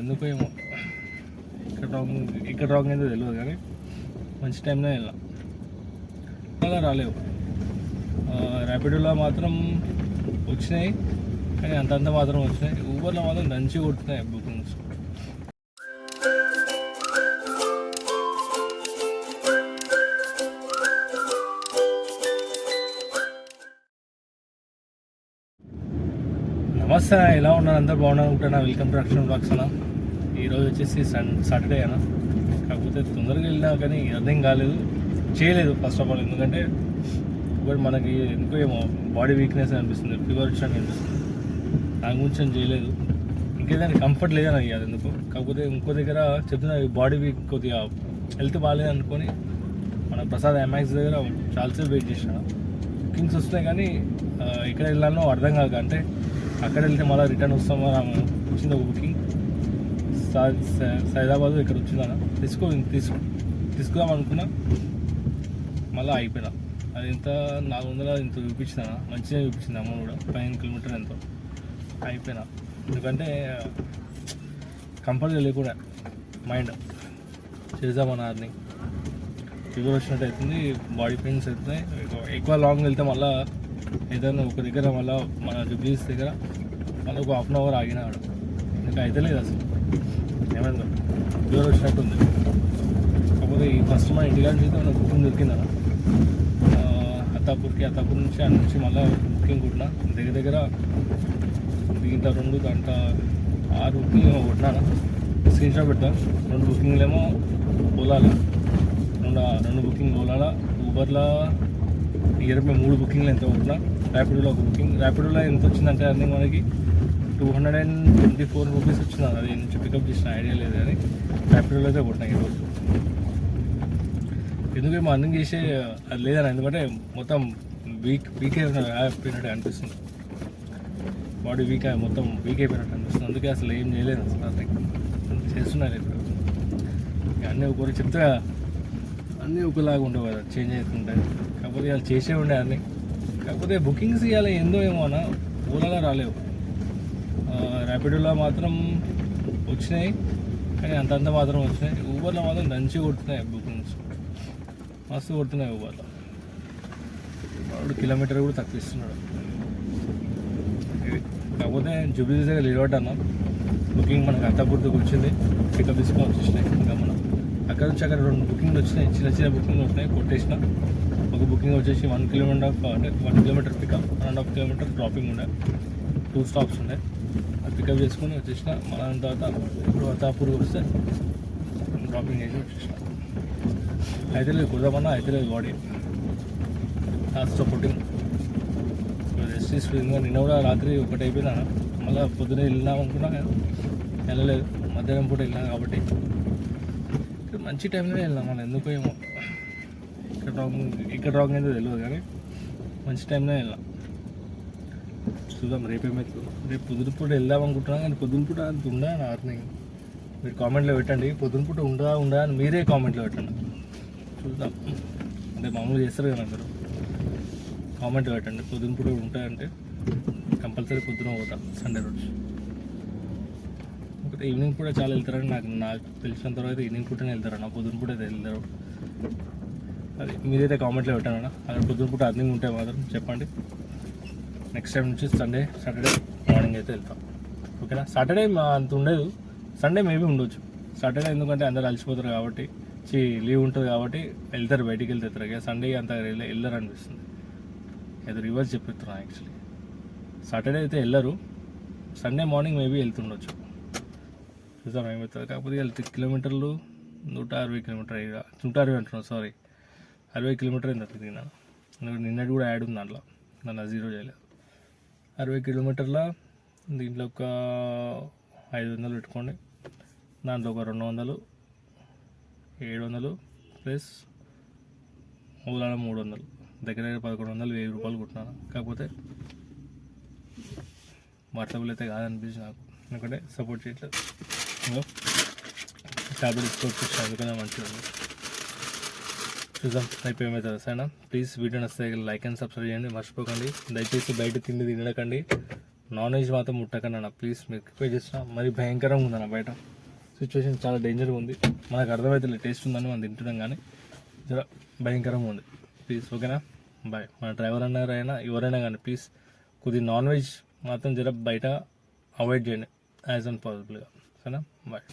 ఎందుకో ఏమో. ఇక్కడ రాంగ్ ఇక్కడ రాంగ్ అయితే తెలియదు కానీ మంచి టైంలో వెళ్ళాం. అలా రాలేవు. ర్యాపిడోలో మాత్రం వచ్చినాయి. కానీ అంతంత మాత్రం వచ్చినాయి. ఊబర్లో మాత్రం దంచి కొడుతున్నాయి బుకింగ్స్ నమస్తే ఎలా ఉన్నారు? అందరు బాగున్నారు? అనుకుంటున్నా వెల్కమ్ టు రక్షణ బ్లాగ్స్ అన్న. ఈరోజు వచ్చేసి సన్ సాటర్డే అన్న. కాకపోతే తొందరగా వెళ్ళినా కానీ అర్థం కాలేదు. చేయలేదు ఫస్ట్ ఆఫ్ ఆల్ ఎందుకంటే ఇప్పుడు మనకి ఎందుకో ఏమో బాడీ వీక్నెస్ అనిపిస్తుంది ఫీవర్ వచ్చినట్టు అనిపిస్తుంది. దాని గురించి నేను చేయలేదు. ఇంకేదైనా కంఫర్ట్ లేదని అయ్యాది ఎందుకు? కాకపోతే ఇంకో దగ్గర చెప్తున్నా బాడీ వీక్ కొద్దిగా హెల్త్ బాగాలేదు అనుకొని మన ప్రసాద్ ఎంఎక్స్ దగ్గర చాలాసేపు వెయిట్ చేసిన. బుకింగ్స్ వస్తున్నాయి కానీ ఎక్కడ వెళ్ళాలో అర్థం కాక అంటే అక్కడ వెళ్తే మళ్ళీ రిటర్న్ వస్తామో మనం వచ్చింది ఒక బుకింగ్ సైదాబాద్ ఇక్కడ వచ్చిందన్న తీసుకో తీసుకో తీసుకుందాం అనుకున్నా. మళ్ళీ అయిపోయినా అది ఎంత? నాలుగు వందల ఇంత చూపించినా. మంచిగా చూపించింది అమౌంట్ కూడా. పదిహేను కిలోమీటర్ ఎంతో. అయిపోయినా ఎందుకంటే కంపల్సరీ లేకుండా మైండ్ చేద్దామని అర్నింగ్ ఫీవర్ వచ్చినట్టు అవుతుంది బాడీ పెయిన్స్ అవుతున్నాయి. ఎక్కువ- లాంగ్ వెళ్తే మళ్ళీ ఏదైనా ఒక దగ్గర మళ్ళీ మన జుబ్లీస్ దగ్గర మళ్ళీ ఒక హాఫ్ అన్ అవర్ ఆగినాడు ఇంకా అయితే లేదు అసలు. ఏమైంది? ఫీవర్ వచ్చినట్టు ఉంది. కాకపోతే ఈ ఫస్ట్ మా ఇంటికాడ నుంచి మన బుకింగ్ దొరికిందన్న అత్తాపూర్కి అత్తాపూర్ నుంచి అక్కడ నుంచి మళ్ళీ బుకింగ్ కొట్టిన? దగ్గర దగ్గర దిగిన రెండు గంట ఆరు బుకింగ్ ఏమో కొట్టినా? స్క్రీన్ షాట్ పెడతా. రెండు బుకింగ్లు ఏమో ఓలాలో రెండు రెండు బుకింగ్ ఓలాలో ఊబర్లో ఇరవై మూడు బుకింగ్లు ఎంత కొట్టినా? ర్యాపిడోలో ఒక బుకింగ్ ర్యాపిడోలో ఎంత వచ్చిందంటే అన్నీ మనకి two hundred and twenty four rupees వచ్చింది అది నుంచి పికప్ చేసిన ఐడియా లేదు కానీ క్యాపిటల్ అయితే కొట్టినాయి ఈరోజు. ఎందుకేమో అర్నింగ్ చేసే అది లేదని ఎందుకంటే మొత్తం వీక్ వీక్ అయిపోయినట్టు అనిపిస్తుంది. బాడీ వీక్ అయి మొత్తం వీక్ అయిపోయినట్టు అనిపిస్తుంది. అందుకే అసలు ఏం చేయలేదు అసలు అర్నింగ్ చేస్తున్నారు ఇప్పుడు ఇక అన్నీ ఒకరు చెప్తే అన్నీ ఒకలాగా ఉండవు కదా చేంజ్ అవుతుంటాయి కాకపోతే వాళ్ళు చేసే ఉండే అన్నీ. కాకపోతే బుకింగ్స్ ఇవ్వాలి ఏందో ఏమో అన్న. ఓలాగా రాలేవు. ర్యాపిడోలో మాత్రం వచ్చినాయి. కానీ అంతంత మాత్రం వచ్చినాయి. ఊబర్లో మాత్రం దంచి కొడుతున్నాయి బుకింగ్స్ మస్తు కొడుతున్నాయి ఊబర్లో వాడు కిలోమీటర్ కూడా తక్కువ ఇస్తున్నాడు కాకపోతే జూబ్లీ దగ్గర లిరోడ్ అన్న. బుకింగ్ మనకు అత్తాపూర్తికి వచ్చింది. పికప్ తీసుకొని వచ్చేసినాయి. ఇంకా మనం అక్కడ నుంచి అక్కడ రెండు బుకింగ్లు వచ్చినాయి. చిన్న చిన్న బుకింగ్లు వచ్చినాయి కొట్టేసిన. ఒక బుకింగ్ వచ్చేసి వన్ కిలోమీటర్ అంటే one kilometre pickup one and half kilometre dropping ఉండే. టూ స్టాప్స్ ఉండే. అది పికప్ చేసుకొని వచ్చేసిన. మళ్ళా తర్వాత ఇప్పుడు అత్తాపూర్కి వస్తే డ్రాపింగ్ చేసి వచ్చేసిన. అయితే లేదు కుదరమన్నా అయితే లేదు బాడీ లాస్ట్ సపోర్టింగ్ రెస్ట్ తీసుకుంది నిన్న కూడా రాత్రి ఒకటి అయిపోయినా మళ్ళీ పొద్దున వెళ్ళినాం అనుకున్నా వెళ్ళలేదు. మధ్యాహ్నం పూట వెళ్ళినా కాబట్టి. మంచి టైంలో వెళ్ళినాం మళ్ళీ ఎందుకో ఏమో. ఇక్కడ రాంగ్ ఇక్కడ రాంగ్ అయితే తెలియదు కానీ మంచి టైంలో వెళ్ళాం చూద్దాం. రేపేమైతుందో రేపు పొద్దున పూట వెళ్దాం అనుకుంటున్నాం కానీ పొద్దున పూట అంత ఉండా అని ఆర్నింగ్ మీరు కామెంట్లో పెట్టండి. పొద్దున పూట ఉండదా అని మీరే కామెంట్లో పెట్టండి. చూద్దాం. అంటే మామూలుగా చేస్తారు కదా అందరూ. కామెంట్లో పెట్టండి. పొద్దున పూట ఉంటాయంటే కంపల్సరీ పొద్దున పోతాం సండే రోజు. ఒకటి ఈవినింగ్ కూడా చాలా వెళ్తారని నాకు నాకు తెలిసిన తర్వాత అయితే ఈవినింగ్ పూటనే వెళ్తారన్న పొద్దున పూట అయితే వెళ్తారు. అది మీరైతే కామెంట్లో పెట్టానన్నా అక్కడ పొద్దున పూట అర్నింగ్ ఉంటే మాత్రం చెప్పండి. నెక్స్ట్ టైం నుంచి సండే సాటర్డే మార్నింగ్ అయితే వెళ్తాం. ఓకేనా సాటర్డే మా అంత ఉండదు. సండే మేబీ ఉండొచ్చు. సాటర్డే ఎందుకంటే అందరు అలసిపోతారు కాబట్టి చి లీవ్ ఉంటుంది కాబట్టి వెళ్తారు బయటికి వెళ్తారు. ఇక సండే అంత వెళ్ళరు అనిపిస్తుంది. ఏదో రివర్స్ చెప్తున్నా యాక్చువల్లీ సాటర్డే అయితే వెళ్ళరు. సండే మార్నింగ్ మేబీ వెళ్తుండొచ్చు. చూద్దాం ఏమవుతుంది. కాకపోతే వెళ్తే కిలోమీటర్లు నూట అరవై కిలోమీటర్ నూట అరవై అంటున్నాను సారీ అరవై కిలోమీటర్ ఎంత తిరిగినా ఎందుకంటే నిన్నటి కూడా యాడ్ ఉంది దాంట్లో. నన్ను జీరో చేయలేదు. అరవై కిలోమీటర్ల దీంట్లో ఒక ఐదు వందలు పెట్టుకోండి. దాంట్లో ఒక రెండు వందలు ఏడు వందలు ప్లస్ మూలాల మూడు వందలు. దగ్గర దగ్గర పదకొండు వందలు వెయ్యి రూపాయలు కొట్టినాను. కాకపోతే వర్తబుల్ అయితే కాదనిపించింది నాకు. ఎందుకంటే సపోర్ట్ చేయట్లేదు. ట్యాబ్లెట్ ఇచ్చుకోవచ్చు మంచిగా ఉంది. చూద్దాం. రేపు సరేనా? ప్లీజ్ వీడియో నచ్చితే లైక్ అండ్ సబ్స్క్రైబ్ చేయండి. మర్చిపోకండి. దయచేసి బయట తిండి తినకండి. నాన్ వెజ్ మాత్రం ముట్టకండి అన్న. ప్లీజ్ మీరు రిక్వెస్ట్ చేస్తున్నా. మరి భయంకరంగా ఉందన్న బయట. సిచ్యువేషన్ చాలా డేంజర్గా ఉంది. మనకు అర్థమైతే టేస్ట్ ఉందని మనం తింటున్నాం కానీ జర భయంకరంగా ఉంది. ప్లీజ్ ఓకేనా బాయ్ మన డ్రైవర్ అన్నారైనా ఎవరైనా కానీ ప్లీజ్ కొద్ది నాన్ వెజ్ మాత్రం జర బయట అవాయిడ్ చేయండి. యాజ్ అన్ పాసిబుల్గా సరేనా? బాయ్